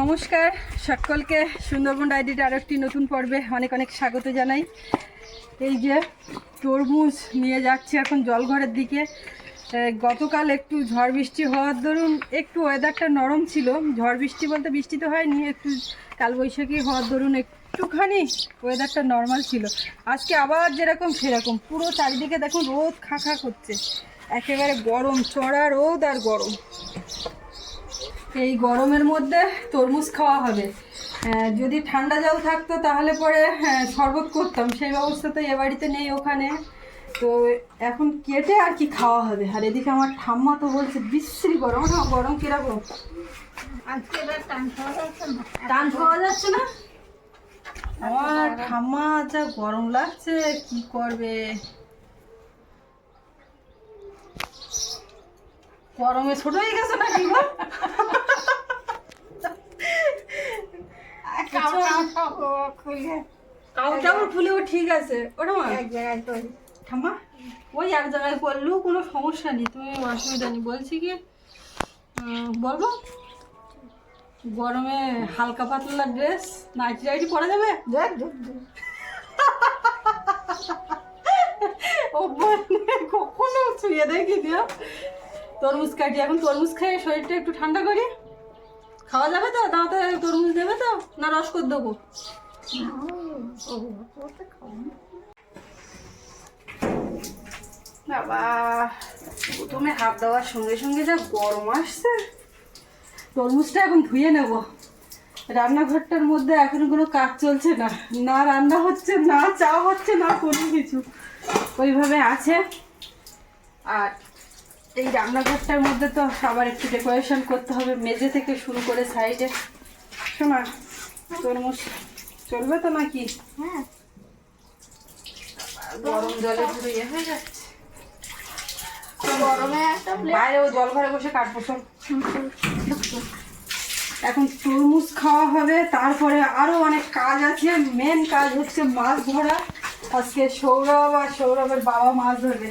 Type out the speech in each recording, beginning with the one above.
নমস্কার সকলকে। সুন্দরবন ডায়েরির আরও একটি নতুন পর্বে অনেক অনেক স্বাগত জানাই। এই যে তরমুজ নিয়ে যাচ্ছি এখন জলঘরের দিকে। গতকাল একটু ঝড় বৃষ্টি হওয়ার দরুন একটু ওয়েদারটা নরম ছিল। ঝড় বৃষ্টি বলতে বৃষ্টি তো হয়নি, একটু কালবৈশাখী হওয়ার দরুন একটুখানি ওয়েদারটা নর্মাল ছিল। আজকে আবার যেরকম সেরকম, পুরো চারিদিকে দেখুন রোদ খাঁ খাঁ করছে। একেবারে গরম, চড়া রোদ আর গরম। এই গরমের মধ্যে তরমুজ খাওয়া হবে। যদি ঠান্ডা জল থাকতো তাহলে পরে হ্যাঁ, শরবত করতাম। সেই ব্যবস্থা তো এ বাড়িতে নেই ওখানে। তো এখন কেটে আর কি খাওয়া হবে। আর এদিকে আমার ঠাম্মা তো বলছে বিশ্রী গরম না গরম কীরকম? টান খাওয়া যাচ্ছে না। না? আমার ঠাম্মা যা গরম লাগছে কি করবে? গরমে ছোট হয়ে গেছে নাকি গো? কাউ কাউ সব খুলে কাউটাও ফুলেও ঠিক আছে। ওটা মা? এক জায়গায় ঠাম্মা? ওই এক জায়গায় করলেও কোনো সমস্যা নেই। তুমি অসুবিধা নেই বলছি কি বলব? গরমে হালকা পাতলা ড্রেস নাইটি টাইটি পরা যাবে? কখনো ছুঁয়ে দেখি দিও তরমুজ কাটি এখন তরমুজ খেয়ে শরীরটা একটু ঠান্ডা করি। খাওয়া যাবে তো? দাঁতে তরমুজ দেবে তো? না রস করে দেবো। বাবা, প্রথমে হাত দেওয়ার সঙ্গে সঙ্গে যা গরম আসছে। তরমুজটা এখন ধুয়ে নেব। রান্নাঘরটার মধ্যে এখন কোনো কাজ চলছে না। না রান্না হচ্ছে, না চা হচ্ছে, না কোনো কিছু। ওইভাবে আছে। আর এই রান্নাঘরটার মধ্যে তো আবার একটু ডেকোরেশন করতে হবে। মেঝে থেকে শুরু করে সাইডে শোনা তরমুজ চলবে তো নাকি? হ্যাঁ। গরম জলে পুরো ইয়ে হয়ে যাচ্ছে। গরমে একটা বাইরে ও জল ঘরে বসে কাটবো শোন। এখন তরমুজ খাওয়া হবে তারপরে আরও অনেক কাজ আছে। মেন কাজ হচ্ছে মাছ ধরা। আজকে সৌরভ আর সৌরভের বাবা মাছ ধরবে।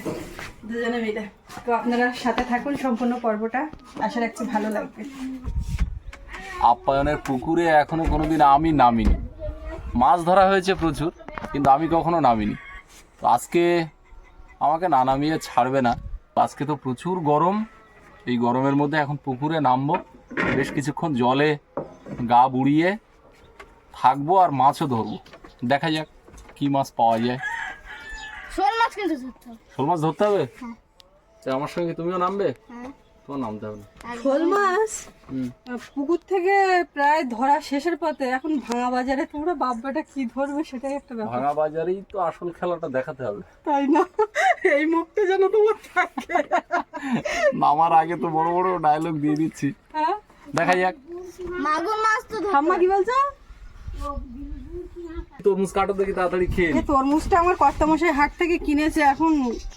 দুজনে মিলে। তো আপনারা সাথে থাকুন সম্পূর্ণ পর্বটা। আশা রাখছি ভালো লাগবে। আপ্যায়নের পুকুরে এখনও কোনোদিন আমি নামিনি। মাছ ধরা হয়েছে প্রচুর কিন্তু আমি কখনো নামিনি। তো আজকে আমাকে না নামিয়ে ছাড়বে না। আজকে তো প্রচুর গরম। এই গরমের মধ্যে এখন পুকুরে নামবো। বেশ কিছুক্ষণ জলে গা বুড়িয়ে থাকব আর মাছও ধরবো। দেখা যাক কি মাছ পাওয়া যায়। শোল মাছ কিন্তু ধরতে হবে। শোল মাছ ধরতে হবে? হ্যাঁ। আমার সঙ্গে তুমিও নামবে? হ্যাঁ। তোমার নামতে হবে না। শোল মাছ পুকুর থেকে প্রায় ধরা শেষের পথে এখন ভাঙা বাজারে তোমরা বাব্বাটা কি ধরবে সেটাই একটা ব্যাপার। ভাঙা বাজারেই তো আসল খেলাটা দেখাতে হবে। তাই না? এই মুখটা যেন তোমার থাকে। নামার আগে তো বড় বড় ডায়লগ দিয়ে দিচ্ছি। হ্যাঁ? দেখা যাক। মাগুর মাছ তো ঠাম্মা কি বলছো? তরমুজ কাটো দেখি তাড়াতাড়ি খেয়ে এই তরমুজটা আমার কর্তামশাই হাট থেকে কিনেছে এখন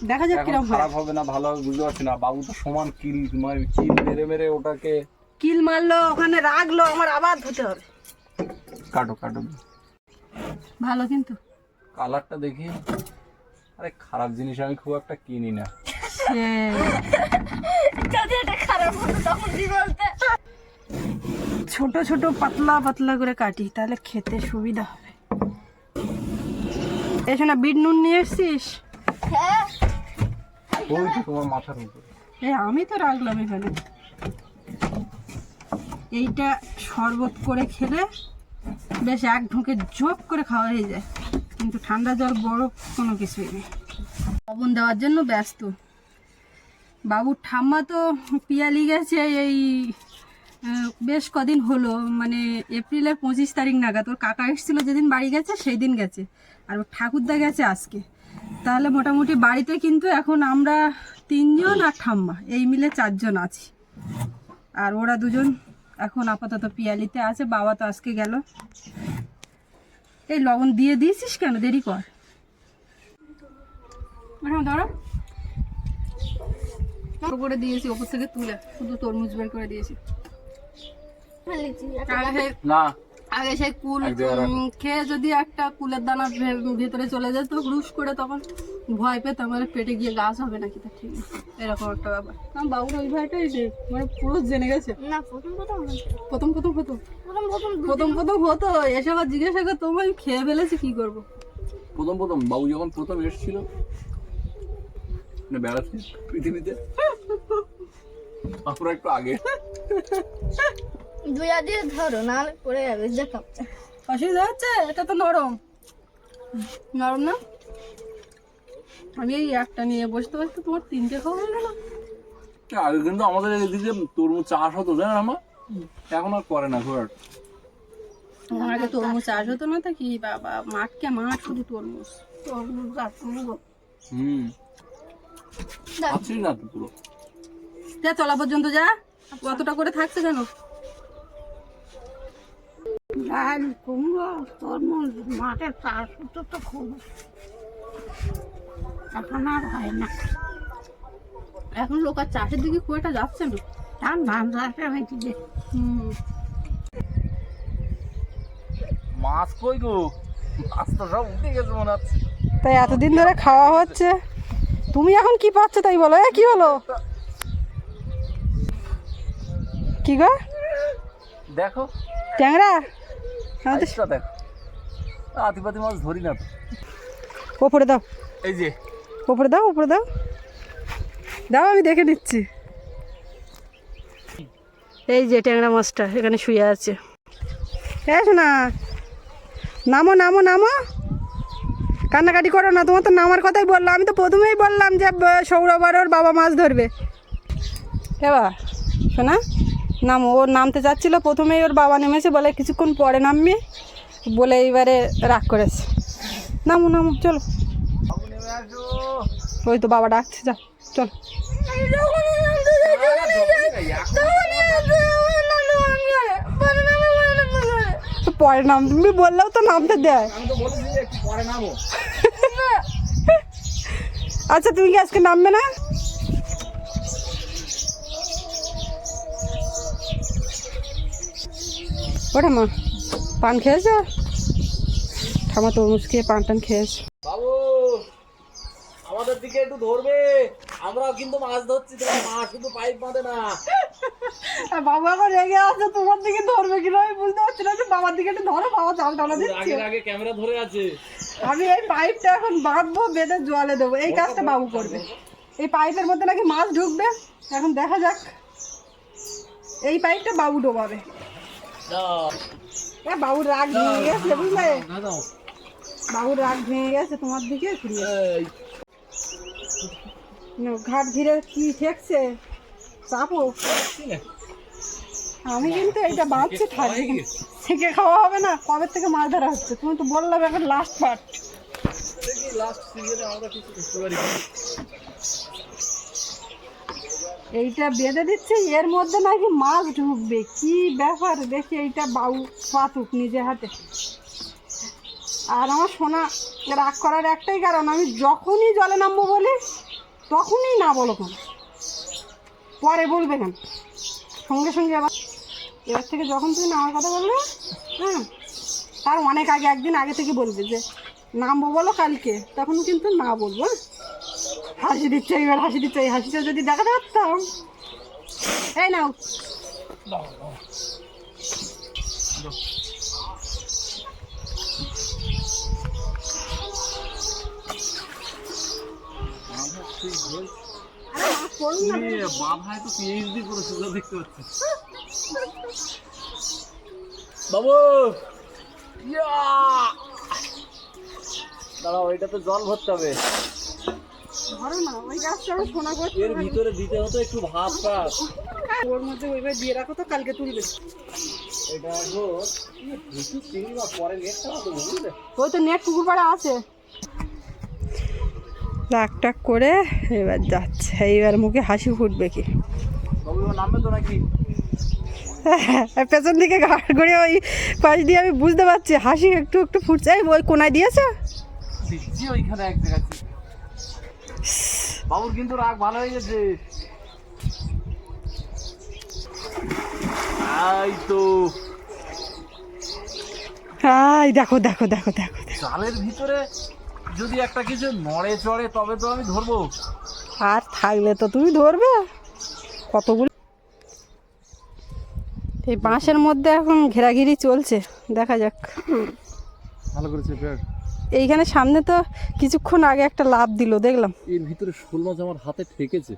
দেখা যাক হয়। খারাপ হবে না ভালো হবে বুঝতে পারছি না। বাবু তো সমান কিল মানে কিল মেরে মেরে ওটাকে কিল মারলো ওখানে রাখল আমার আবার ধুতে হবে। কাটো কাটো। ভালো কিন্তু। কালারটা দেখি। আরে খারাপ জিনিস আমি খুব একটা কিনি না। যদি এটা খারাপ হতো তখন কি বলতে? ছোট ছোট পাতলা পাতলা করে কাটি তাহলে খেতে সুবিধা হবে। এসে না বিট নুন নিয়ে এসছিস? তোমার মাথার উপরে। এ আমি তো রাখলাম এখানে। এইটা শরবত করে খেলে বেশ এক ঢুকে জোপ করে খাওয়া হয়ে যায়। কিন্তু ঠান্ডা জল বরফ কোনো কিছুই নেই। লবণ দেওয়ার জন্য ব্যস্ত। বাবুর ঠাম্মা তো পিয়ালি গেছে এই বেশ কদিন হলো। মানে এপ্রিলের পঁচিশ তারিখ নাগাদ। ওর কাকা এসেছিল যেদিন বাড়ি গেছে সেই দিন গেছে। আর ওর ঠাকুরদা গেছে আজকে। তাহলে মোটামুটি বাড়িতে কিন্তু এখন আমরা তিনজন আর ঠাম্মা এই মিলে চারজন আছি। আর ওরা দুজন এখন আপাতত পিয়ালিতে আছে বাবা তো আজকে গেল। এই লবণ দিয়ে দিয়েছিস কেন? দেরি কর। ধরো। করে দিয়েছি ওপর থেকে তুলে। শুধু তরমুজ বের করে দিয়েছি। না। আগে সেই কুল খেয়ে যদি একটা কুলের দানা ভিতরে চলে যেত রুশ করে তখন ভয় পেত আমার পেটে গিয়ে গাছ হবে নাকি তা ঠিক এরকম একটা ব্যাপার। আমার বাবুর ওই ভয়টাই যে মানে পুরো জেনে গেছে। না প্রথম প্রথম হতো? প্রথম প্রথম প্রথম প্রথম হতো এসে আবার জিজ্ঞাসা করতো আমি খেয়ে ফেলেছি কি করব? প্রথম প্রথম বাবু যখন প্রথম এসেছিল মানে বেড়াতে পৃথিবীতে আমরা একটু আগে। দুই হাত দিয়ে ধরো নাহলে পড়ে যাবে যে কাপটা অসুবিধা হচ্ছে? এটা তো নরম। নরম না? আমি এই একটা নিয়ে বসতে বসতে তোমার তিনটে খাওয়া হয়ে গেল। আগে কিন্তু আমাদের এদিকে তরমুজ চাষ হতো জানেন আমার এখন আর করে না একটা। আগে তরমুজ চাষ হতো না তো কি? বাবা মাঠকে মাঠ শুধু তরমুজ। তরমুজ গাছ হুম। না তো পুরো? যা চলা পর্যন্ত যা। কতটা করে থাকছে কেন ডাল কুমড়ো তরমুজ মাঠের চাষ হতো তো খুব। এখন আর হয় না। এখন লোক আর চাষের দিকে খুব একটা যাচ্ছে না। ধান ধান চাষে হয়েছে যে। মাছ কই গো? মাছ তো সব উঠে গেছে মনে হচ্ছে। তাই এতদিন ধরে খাওয়া হচ্ছে। তুমি এখন কি পাচ্ছ তাই বলো? এ কি হলো? কি গো? দেখো। ট্যাংরা? সাইজটা দেখো। আতিপাতি মাছ ধরি না ওপরে দাও। এই যে। ওপরে দাও ওপরে দাও। দাও আমি দেখে নিচ্ছি। এই যে ট্যাংরা মাছটা এখানে শুয়ে আছে। হ্যাঁ শোনা নামো নামো নামো। কান্নাকাটি করো না তোমার তো নামার কথাই বলল আমি তো প্রথমেই বললাম যে ব- সৌরভ আর ওর বাবা মাছ ধরবে। এবার শোনা নামো ওর নামতে যাচ্ছিল। প্রথমেই ওর বাবা নেমেছে, বলে কিছুক্ষণ পরে নামবি। বলে এইবারে রাগ করেছে। নামো নামো, চলো। ওই তো বাবা ডাকছে যা চল। পরে নাম তুমি বললেও তো নামতে দেয়। আচ্ছা তুমি কি আজকে নামবে না? ওটা মা পান খেয়েছ? ঠামা তরমুজ খেয়ে পান টান খেয়েছে। বাবু আমাদের দিকে একটু ধরবে। আমরাও কিন্তু মাছ ধরছি তোমার মা শুধু পাইপ বাঁধে না। বাবা এখন রেগে আছে তোমার দিকে ধরবে কিনা আমি বুঝতে পারছি না। যে বাবার দিকে একটু ধরো বাবা চাল টালা দিচ্ছে। আগে ক্যামেরা ধরে আছে। আমি এই পাইপটা এখন বাঁধবো বেঁধে জলে দেবো। এই কাজটা বাবু করবে। এই পাইপের মধ্যে নাকি মাছ ঢুকবে? এখন দেখা যাক। এই পাইপটা বাবু ডোবাবে। এ বাবুর রাগ ভেঙে গেছে বুঝলে? বাবুর রাগ ভেঙে গেছে তোমার দিকে ঘুরিয়ে ঘাট ঘিরে কি ঠেকছে? চাপো আমি কিন্তু এটা বাঁধছি থাকি। থেকে খাওয়া হবে না কবে থেকে মাছ ধরা হচ্ছে? তুমি তো বললাম এখন লাস্ট পার্ট লাস্ট সিজনে আমরা কিছু? এইটা বেঁধে দিচ্ছে, এর মধ্যে নাকি মাছ ঢুকবে। কি ব্যাপার? দেখি এইটা বাউ পাতুক নিজে হাতে। আর আমার সোনা, রাগ করার একটাই কারণ, আমি যখনই জলে নামবো বলি, তখনই না বলো কেন পরে বলবে কেন? সঙ্গে সঙ্গে আবার এবার থেকে যখন তুমি নামার কথা বলবে হ্যাঁ তার অনেক আগে, একদিন আগে থেকে বলবে যে, নামবো বলো কালকে, তখন কিন্তু না বলব হ্যাঁ? হাসি দিচ্ছে, এবার হাসি দিচ্ছে, এই হাসিটা যদি দেখাতে পারতাম। এই নাও। বাবু! দাঁড়াও এটা তো জল ভরতে হবে। ধরো না ওই গাছটা আমি সোনা করছি এর ভিতরে দিতে হতো একটু টাত ওর মধ্যে ওইভাবে দিয়ে রাখো তো কালকে তুলবে। এটা মাছ পরে নেটটা বুঝলে? ওই তো নেট পাড়ে আছে। টাক করে এবার যাচ্ছে এইবার মুখে হাসি ফুটবে কি? নামবে তো নাকি? পেছন দিকে ঘাট করে ওই পাশ দিয়ে আমি বুঝতে পারছি হাসি একটু একটু ফুটছে ওই কোনায় দিয়েছে? ওইখানে এক জায়গায়। বাবুর কিন্তু রাগ ভালো হয়ে গেছে। এই তো। হাই দেখো দেখো দেখো দেখো। দেখো। জালের ভিতরে যদি একটা কিছু নড়ে চড়ে তবে তো আমি ধরবো। আর থাকলে তো তুমি ধরবে। কতগুলো এই বাঁশের মধ্যে এখন ঘেরাঘিরি চলছে। দেখা যাক। ভালো করেছে ব্যাগ এইখানে সামনে তো কিছুক্ষণ আগে একটা লাভ দিল দেখলাম। এর ভিতরে শোল মাছ আমার হাতে ঠেকেছে।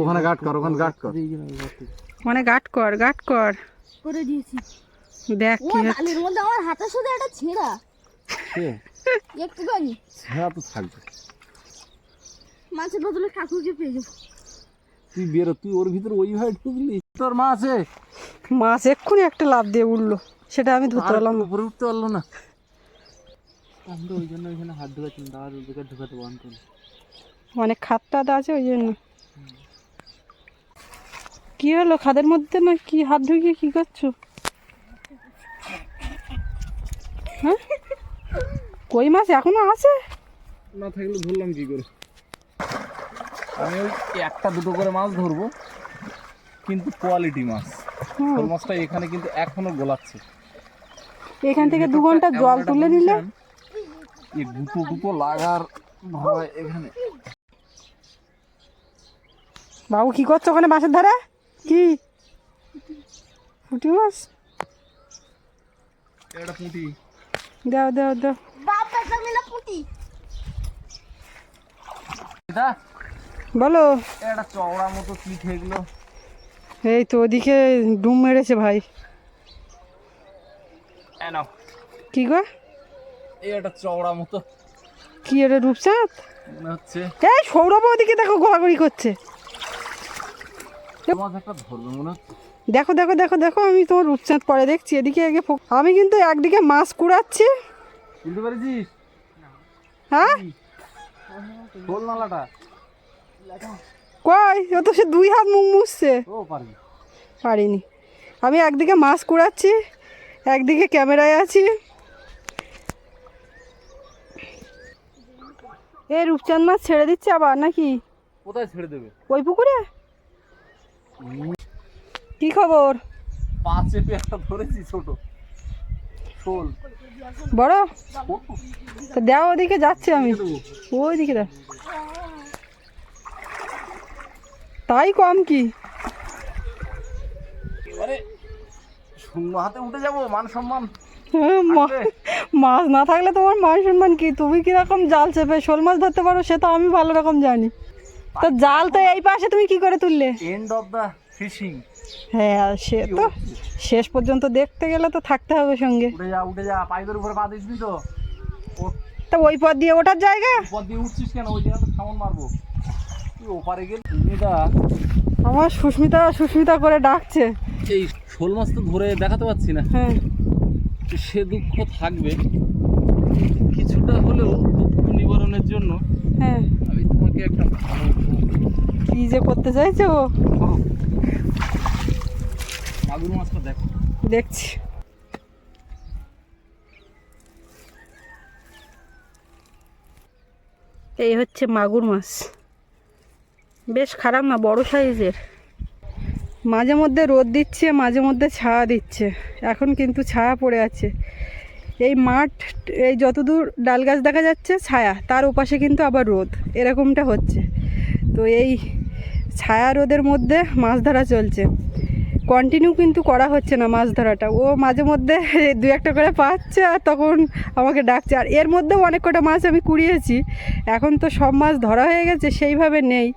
ওখানে গাট কর ওখানে গাট কর। মানে গাট কর গাট কর। করে দিয়েছি। দেখ কি হচ্ছে। ডালের মধ্যে আমার হাতে শুধু একটা ছেঁড়া। একটুখানি। হ্যাঁ তো থাকবে। মাছের বদলে ঠাকুরকে পেয়ে যাব। তুই বেরো তুই ওর ভিতরে ওইভাবে ঢুকলি। তোর মা আছে? মাছ এক্ষুনি একটা লাভ দিয়ে উঠল। সেটা আমি ধরতে পারলাম না। উপরে উঠতে পারল না। আমরা ওই জন্য ওইখানে হাত ঢুকাচ্ছি না তার ওদিকে ঢুকাতে বান করে অনেক খাত টাত আছে ওই জন্য। কি হলো খাদের মধ্যে না কি হাত ঢুকিয়ে কি করছ? হ্যাঁ? কই মাছ এখনও আছে? না থাকলে ধরলাম কি করে? আমি ওই একটা দুটো করে মাছ ধরবো কিন্তু কোয়ালিটি মাছ। শোল মাছটা এখানে কিন্তু এখনও গোলাচ্ছে। এখান থেকে দু ঘণ্টা জল তুলে নিলে? এই গুঁতো গুঁতো লাগার ভয় এখানে। বাবু কি করছ ওখানে মাছের ধারে? কি? পুঁটি মাছ? একটা পুঁটি। দাও দাও দাও। মিলে পুঁটি? এটা? বলো। একটা চওড়া মতো কি ঠেকলো? এই তো ওদিকে ডুম মেরেছে ভাই। কি গো? এই একটা চওড়া মতো। কি এটা রূপচাঁদ? মনে হচ্ছে এই সৌরভ ওদিকে দেখো ঘোরাঘুরি করছে। দেখো দেখো দেখো দেখো আমি তোমার রূপচাঁদ পরে দেখছি। এদিকে আগে আমি কিন্তু একদিকে মাছ কুড়াচ্ছি। বুঝতে পেরেছিস? হ্যাঁ? নালাটা। কই? ও তো সে দুই হাত মুখ মুছছে। পারিনি। আমি একদিকে মাছ কুড়াচ্ছি একদিকে ক্যামেরায় আছি। এ রূপচাঁদ মাছ ছেড়ে দিচ্ছে আবার নাকি? কোথায় ছেড়ে দেবে? ওই পুকুরে? কি খবর? পা চেপে একটা ধরেছি ছোট। শোল। বড়? তো দেও ওদিকে যাচ্ছি আমি। ওই দিকে দাও তাই কম কি? শূন্য হাতে উঠে যাব মান সম্মান। হ্যাঁ, মাছ না থাকলে তোমার মান সম্মান কি? তুমি কীরকম জাল চেপে শোল মাছ ধরতে পারো সে তো আমি ভালো রকম জানি। তো জাল তো এই পাশে তুমি কি করে তুললে? এন্ড অফ দ্য ফিশিং হ্যাঁ সে তো শেষ পর্যন্ত দেখতে গেলে তো থাকতে হবে সঙ্গে। উঠে যা উঠে যা পাইপের উপরে পা দিসনি তো। তা ওই পথ দিয়ে ওঠার জায়গা? উপর দিয়ে উঠছিস কেন? ওই জায়গা তো মারবো। ওপারে গেল তুমিটা আমার সুস্মিতা সুস্মিতা করে ডাকছে। এই শোল মাছ তো ধরে দেখাতে পাচ্ছি না। হ্যাঁ। সে দুঃখ থাকবে। কিছুটা হলেও দুঃখ নিবারণের জন্য হ্যাঁ। আমি তোমাকে একটা ভালো কি যে করতে চাইছে ও? মাগুর মাছটা দেখো। দেখছি। এই হচ্ছে মাগুর মাছ। বেশ খারাপ না, বড় সাইজের। মাঝে মধ্যে রোদ দিচ্ছে, মাঝে মধ্যে ছায়া দিচ্ছে। এখন কিন্তু ছায়া পড়ে আছে। এই মাঠ, এই যতদূর ডাল গাছ দেখা যাচ্ছে, ছায়া। তার ওপাশে কিন্তু আবার রোদ। এরকমটা হচ্ছে। তো এই ছায়া রোদের মধ্যে মাছ ধরা চলছে। কন্টিনিউ কিন্তু করা হচ্ছে না মাছ ধরাটা। ও মাঝে মধ্যে দু একটা করে পাচ্ছে আর তখন আমাকে ডাকছে। আর এর মধ্যেও অনেক কটা মাছ আমি কুড়িয়েছি। এখন তো সব মাছ ধরা হয়ে গেছে সেইভাবে নেই।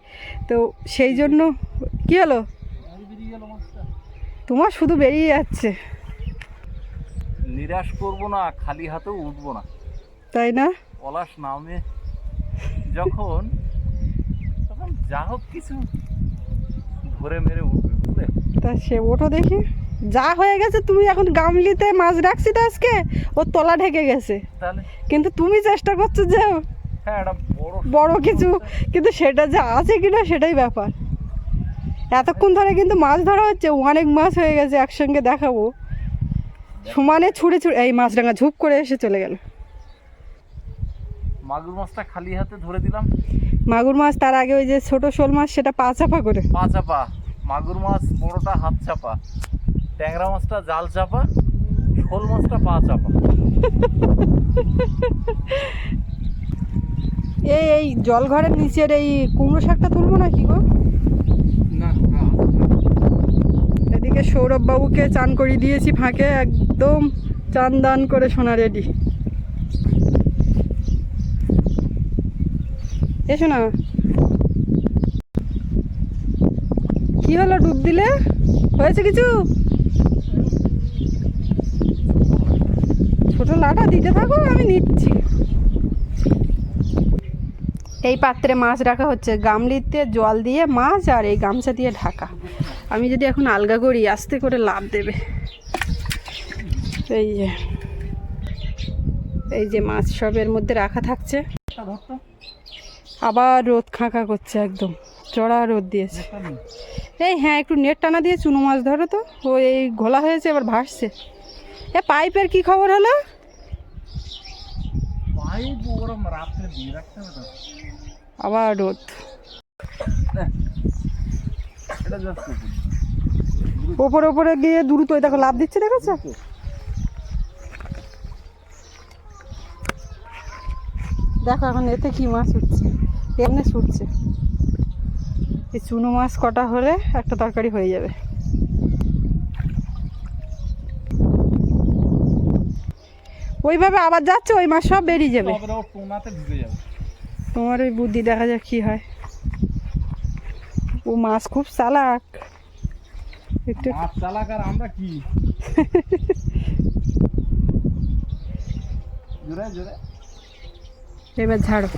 তো সেই জন্য কী হলো? তোমার শুধু বেরিয়ে যাচ্ছে। নিরাশ করব না খালি হাতেও উঠবো না। তাই না? পলাশ নামে যখন তখন যা হোক কিছু ধরে মেরে উঠবে বুঝলে? তা সে ওঠো দেখি। যা হয়ে গেছে তুমি এখন গামলিতে মাছ রাখছি তো আজকে ওর তলা ঢেকে গেছে। কিন্তু তুমি চেষ্টা করছ যে হ্যাঁ বড় কিছু কিন্তু সেটা যে আছে কিনা সেটাই ব্যাপার। এতক্ষণ ধরে কিন্তু মাছ ধরা হচ্ছে অনেক মাছ হয়ে গেছে একসঙ্গে দেখাবো। সমানে ছুড়ে ছুড়ে এই মাছরাঙা ঝুপ করে এসে চলে গেল। মাগুর মাছটা খালি হাতে ধরে দিলাম। মাগুর মাছ তার আগে ওই যে ছোট শোল মাছ সেটা পা চাপা করে। পা চাপা। মাগুর মাছ বড়টা হাত চাপা। ট্যাংরা মাছটা জাল চাপা শোল মাছটা পা চাপা। এই এই জলঘরের নিচের এই কুমড়ো শাকটা তুলবো না কি গো না। এদিকে সৌরভ বাবুকে চান করিয়ে দিয়েছি ফাঁকে একদম চান দান করে সোনা রেডি। এসো না। কি হলো, ডুব দিলে? হয়েছে কিছু? ছোট লাটা দিতে থাকো, আমি নিচ্ছি। এই পাত্রে মাছ রাখা হচ্ছে। গামলিতে জল দিয়ে মাছ আর এই গামছা দিয়ে ঢাকা। আমি যদি এখন আলগা করি, আস্তে করে লাভ দেবে। এই যে এই যে মাছ সবের মধ্যে রাখা থাকছে। আবার রোদ খাঁকা করছে একদম। চড়া রোদ দিয়েছে। এই হ্যাঁ একটু নেট টানা দিয়ে চুনো মাছ ধরো তো। ও এই ঘোলা হয়েছে এবার ভাসছে। এ পাইপের কি খবর হলো? আবার রোদ। ওপরে ওপরে গিয়ে দ্রুত দেখো লাভ দিচ্ছে দেখেছ? দেখো এখন এতে কি মাছ উঠছে? এমনি ছুটছে? এই চুনো মাছ কটা হলে একটা তরকারি হয়ে যাবে। ওইভাবে আবার যাচ্ছে ওই মাছ সব বেরিয়ে যাবে। তোমার ওই বুদ্ধি দেখা যাক কি হয়। ও মাছ খুব চালাক। একটু চালাক আর আমরা কি? জোরে জোরে। এবার ঝাড়ো।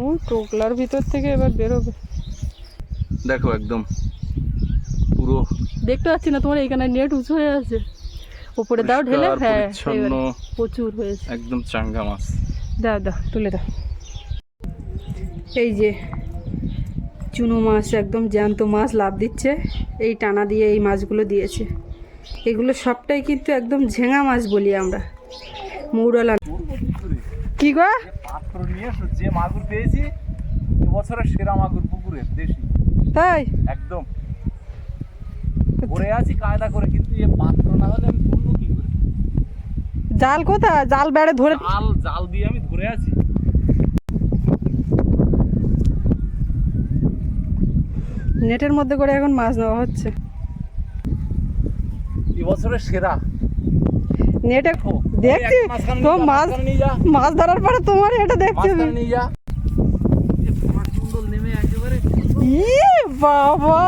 ও টোকলার ভিতর থেকে এবার বেরোবে। দেখো একদম পুরো দেখতে পাচ্ছি না তোমার এখানে নেট উঁচু হয়ে আছে। উপরে দাও ঢেলে হ্যাঁ প্রচুর হয়েছে। একদম চাঙ্গা মাছ। দাও দাও তুলে দাও। এই যে চুনো মাছ একদম জ্যান্ত মাছ লাভ দিচ্ছে। এই টানা দিয়ে এই মাছগুলো দিয়েছে। এগুলো সবটাই কিন্তু একদম ঝেঙা মাছ বলি আমরা। মৌরলা কি গো? পাত্র নিয়ে যে মাগুর পেয়েছি এবছরের সেরা মাগুর পুকুরের দেশি। তাই? একদম। পড়ে আছি কায়দা করে কিন্তু এ পাত্র না হলে আমি তুলবো কি করে? জাল কোথায়? জাল বেড়ে ধরে জাল জাল দিয়ে আমি ধরে আছি। নেটের মধ্যে করে এখন মাছ নেওয়া হচ্ছে। এবছরের সেরা। নেটে দেখছি তো মাছ নিয়ে যা। মাছ ধরার পরে তোমার এটা দেখছি নিয়ে যা। ইয়ে বাবা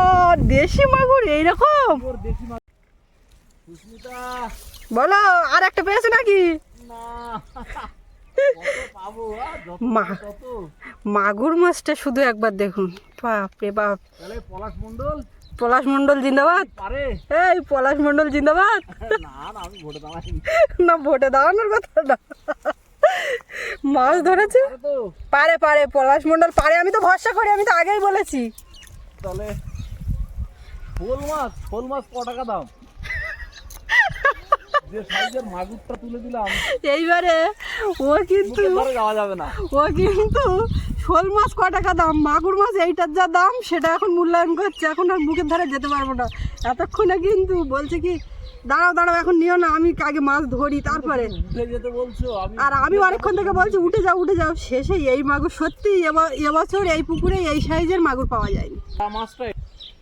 দেশি মাগুর এইরকম? বলো আর একটা পেয়েছ নাকি? মাগুর মাছটা শুধু একবার দেখুন। বাপ। রে বাপ পলাশ মণ্ডল পলাশ মণ্ডল জিন্দাবাদ? এই পলাশ মণ্ডল জিন্দাবাদ? না ভোটে দাঁড়ানোর কথা না। মাছ ধরেছে? পারে তো। পারে পারে পলাশ মণ্ডল পারে। আমি তো ভরসা করি আমি তো আগেই বলেছি। তাহলে শোল মাছ শোল মাছ ক টাকা দাম? এইবারে ও কিন্তু ও কিন্তু শোল মাছ ক টাকা দাম? মাগুর মাছ এইটার যা দাম সেটা এখন মূল্যায়ন করছে। এখন আর মুখের ধারে যেতে পারব না। এতক্ষণে কিন্তু বলছে কি দাঁড়াও দাঁড়াও এখন নিও না আমি আগে মাছ ধরি তারপরে। আর আমি অনেকক্ষণ থেকে বলছি উঠে যাও উঠে যাও। শেষে এই মাগুর সত্যি এবা- এবছর এই পুকুরে এই সাইজের মাগুর পাওয়া যায়নি। মাছটা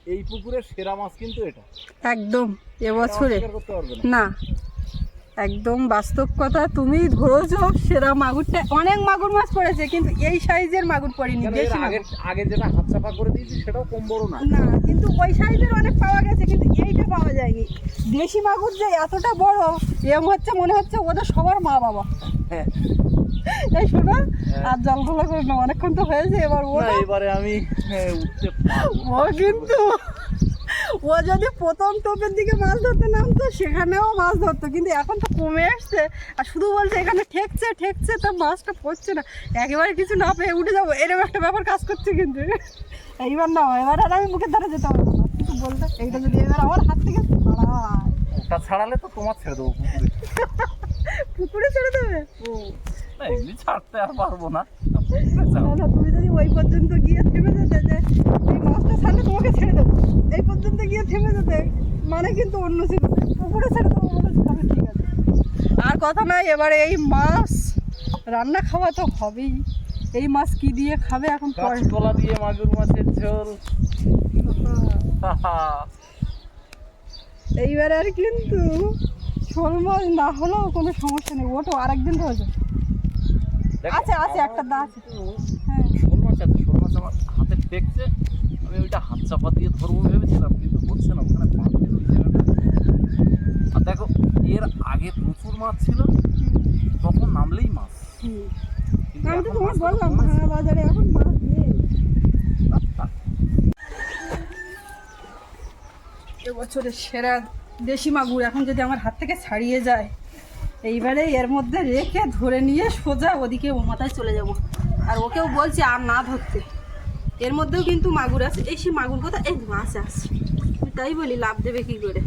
এই পুকুরের সেরা মাছ কিন্তু এটা। একদম এবছরে। না একদম বাস্তব কথা তুমি ধরেছো সেরা মাগুরটা। অনেক মাগুর মাছ পড়েছে কিন্তু এই সাইজের মাগুর পড়েনি দেশি আগে। আগে যেটা হাত চাপা করে দিয়েছি সেটাও কম বড় না। না কিন্তু ওই সাইজের অনেক পাওয়া গেছে কিন্তু এইটা পাওয়া যায়নি। দেশি মাগুর যে এতটা বড় এম হচ্ছে মনে হচ্ছে ওদের সবার মা বাবা। হ্যাঁ। এই শোনো আর জলগুলো করে না অনেকক্ষণ তো হয়েছে এবার ও না না- এবারে আমি হ্যাঁ, উঠতে ও কিন্তু ও যদি প্রথম টোপের দিকে মাছ ধরতে নামতো সেখানেও মাছ ধরতো। কিন্তু এখন তো কমে আসছে। আর শুধু বলছে এখানে ঠেকছে ঠেকছে তো মাছটা পড়ছে না। একেবারে কিছু না পেয়ে উঠে যাব। এরকম একটা ব্যাপার কাজ করছে কিন্তু। এইবার না এবার আর আমি মুখের ধারে যেতে পারব না। কিছু বলতে এইটা যদি এবার আমার হাত থেকে ছাড়ায় ওটা ছাড়ালে তো তোমার ছেড়ে দেবো পুকুরে। ছেড়ে দেবে? ও না এমনি ছাড়তে আর পারব না তুমি যদি ওই পর্যন্ত গিয়ে থেমে যেতে যে এই মাছটা ছাড়লে তোমাকে ছেড়ে দেবো। এই পর্যন্ত গিয়ে থেমে যেতে মানে কিন্তু অন্য ছিল পুকুরে ছেড়ে দেবো তাহলে ঠিক আছে। আর কথা নাই এবারে এই মাছ রান্না খাওয়া তো হবেই। এই মাছ কি দিয়ে খাবে এখন কাঁচকলা দিয়ে মাগুর মাছের ঝোল। এইবার আর কিন্তু শোল মাছ না হলেও কোনো সমস্যা নেই। ওটা আরেকদিন রয়েছে। আছে আছে একটা দা আছে। হ্যাঁ। শোল মাছ আছে আমার হাতে টেকছে আমি ওইটা হাত চাপা দিয়ে ধরবো ভেবেছিলাম কিন্তু হচ্ছে না ওখানে পাখির ওই জায়গাটা আর দেখো এর আগে প্রচুর মাছ ছিল তখন নামলেই মাছ। আমি তো তোমার বললাম ভাঙা বাজারে এখন মাছ নেই। এবছরের সেরা দেশি মাগুর এখন যদি আমার হাত থেকে ছাড়িয়ে যায় এইবারে এর মধ্যে রেখে ধরে নিয়ে সোজা ওদিকে ও মাথায় চলে যাব। আর ওকেও বলছি আর না ধরতে। এর মধ্যেও কিন্তু মাগুর আছে। এই সে মাগুর কথা, এই মাছ আছে তাই বলি, লাভ দেবে কি করে?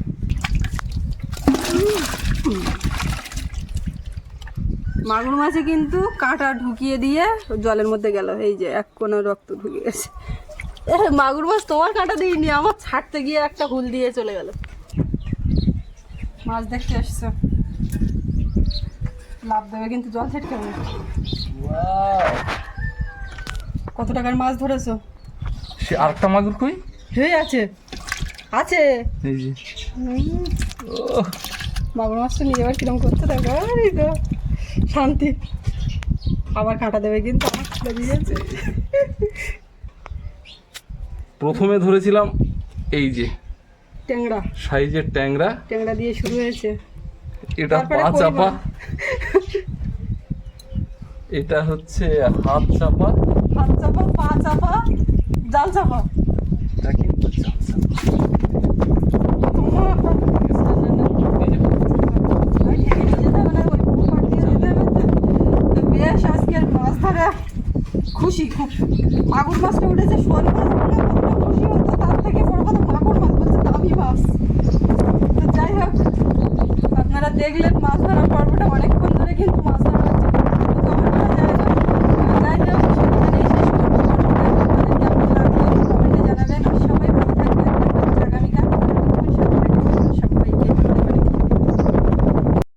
মাগুর মাছে কিন্তু কাঁটা ঢুকিয়ে দিয়ে জলের মধ্যে গেল। এই যে, এক কোনো রক্ত ঢুকে গেছে। মাগুর মাছ তোমার কাঁটা দিইনি, আমার ছাড়তে গিয়ে একটা হুল দিয়ে চলে গেল। মাছ দেখতে আসছো? লাভ দেবে কিন্তু জল ছেটকে! কত টাকার মাছ ধরেছো? সে আরেকটা মাগুর কই? হয়ে আছে। আছে। এই যে। মাগুর মাছটা নিয়ে এবার কিরম করতে দেখো এই তো শান্তি। আবার কাঁটা দেবে কিন্তু প্রথমে ধরেছিলাম এই যে ট্যাংরা। সাইজের ট্যাংরা। ট্যাংরা দিয়ে শুরু হয়েছে। এটা পা চাপা। এটা হচ্ছে হাত চাপা। হাত চাপা পা চাপা জাল চাপা। এটা কিন্তু চাপ। চাপা। ধরে খুশি খুব মাগুর মাছটা উঠেছে শোল মাছ কতটা খুশি হতো তার থেকে বড় কথা মাগুর মাছ বলছে দামি মাছ। তো যাই হোক আপনারা দেখলেন মাছ ধরার পর্বটা অনেক